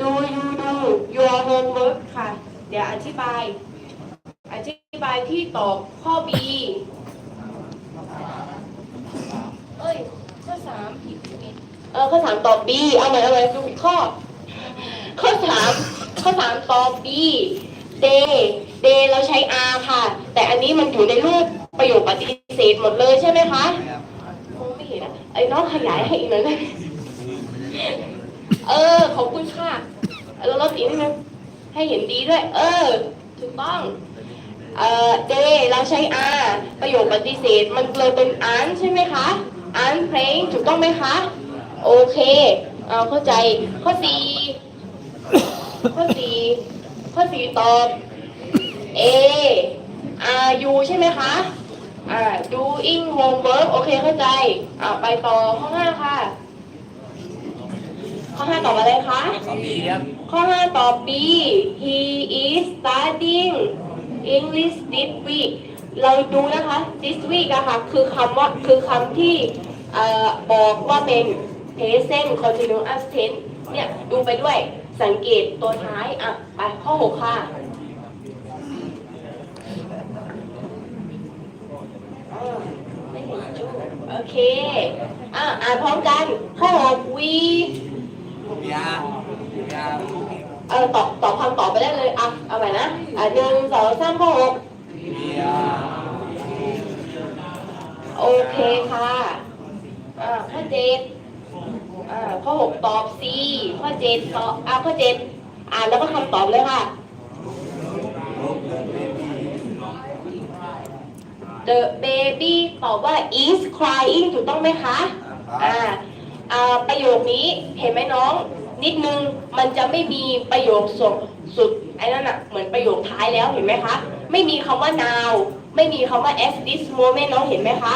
do you do your homework ค่ะ เดี๋ยวอธิบาย อธิบายที่ตอบข้อ B เอ้ย ข้อสามผิดผิดเออข้อสามตอบ B เอาใหม่เอาใหม่ดูผิดข้อ ข้อสามข้อสามตอบ B day day เราใช้ R ค่ะ แต่อันนี้มันอยู่ในรูปประโยคปฏิเสธหมดเลยใช่ไหมคะมองไม่เห็นอะไอ้น้องขยายให้อีกหน่อยได้ไหมเออ ขอบคุณค่ะ เราลดอีกนิดนึงให้เห็นดีด้วย เออ ถูกต้อง เอ่อ day เราใช้ R ประโยคปฏิเสธมันเลยเป็น an ใช่ไหมคะ an playing ถูกต้องไหมคะ โอเค เอาเข้าใจ ข้อสี่ข้อสี่ข้อสี่ตอบ A are you ใช่ไหมคะ อ่า doing homework โอเคเข้าใจ อ่าไปต่อข้อห้าค่ะ ห้าตอบอะไรคะ สองปีครับข้อ 5ตอบ B he is studying English this week เราดูนะคะ this week อะค่ะคือคำว่าคือคำที่เอ่อบอกว่าเป็น present continuous tense เนี่ยดูไปด้วยสังเกตตัวท้าย อะ ไปข้อ 6 ค่ะอ่าไม่เห็นจูโอเค อะ อ่านพร้อมกัน ข้อ 6 we ยายาเออตอบตอบคำตอบไปได้เลยอะเอาใหม่นะอะหนึ่งสองสามข้อหกโอเคค่ะอ่าข้อเจ็ดอ่าข้อหกตอบ C ข้อเจ็ดตอบอ่าข้อเจ็ดอ่านแล้วก็คำตอบเลยค่ะ The baby ตอบว่า is crying ถูกต้องไหมคะ อ่า อ่า ประโยคนี้เห็นไหมน้อง นิดนึงมันจะไม่มีประโยคสุดสุดไอ้นั่นอะเหมือนประโยคท้ายแล้วเห็นไหมคะ ไม่มีคำว่า now ไม่มีคำว่า at this moment น้องเห็นไหมคะ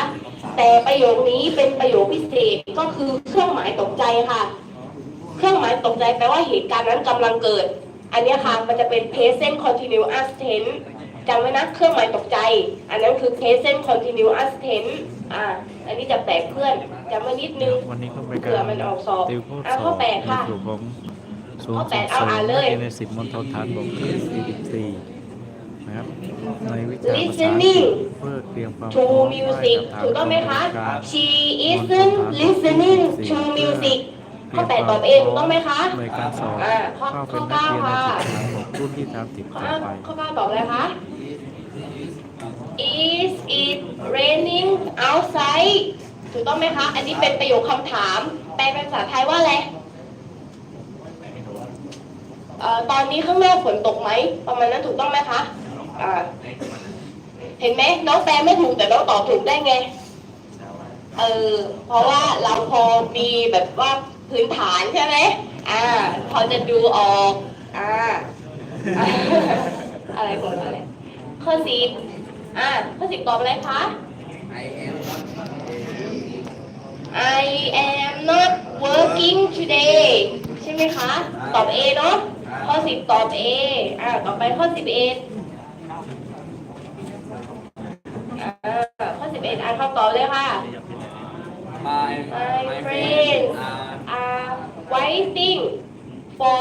แต่ประโยคนี้เป็นประโยคพิเศษก็คือเครื่องหมายตกใจค่ะ เครื่องหมายตกใจแปลว่าเหตุการณ์นั้นกำลังเกิด อันนี้ค่ะมันจะเป็น present continuous tense จำไว้นะเครื่องหมายตกใจ อันนั้นคือ present continuous tense อ่า อันนี้จะแปลกเพื่อนจำไว้นิดนึงวันนี้ก็เป็นเผื่กาอรมันออกสอบติวข้ออะสข้ออบแปดในค่ะกลุ่มของศูนข้อย์แปส่ดงเอาเสริมอ่านเลยในสิบมณฑลฐานบกที่44นะครับในวิชาภาษาอังกฤษ Listening เพื่อเตรียมความพ to ร้อม music ให้บถูกต้องไหมคะการ she isn't listening to music ข้อแปดตอบเองถูกต้องไหมคะในการสอบอ่าข้อเข้าข้เป็อนนักเก้าเรียนในค่ะสิบฐานบกรุ่นที่ทำติดข้อต่อห้าไปข้อเก้าตอบอะไรคะ is it raining outside ถูกต้องไหมคะ อันนี้เป็นประโยคคำถาม แปลเป็นภาษาไทยว่าอะไรตอนนี้ข้างนอกฝนตกไหม ประมาณนั้นถูกต้องไหมคะเห็นไหมน้องแปลไม่ถูกแต่น้องตอบถูกได้ไง เออ เพราะว่าเราพอมีแบบว่าพื้นฐานใช่ไหมอ่า พอจะดูออก อ่า อะไรคนอะไรข้อสิบ อ่าข้อสิบตอบอะไรคะไอเอ็ม I am not working today ใช่ไหมคะ ตอบ A เนาะข้อสิบตอบ A อ่าต่อไปข้อสิบเอ็ดอ่าข้อสิบเอ็ดอ่านคำตอบเลยค่ะ My My my friends friends are are waiting for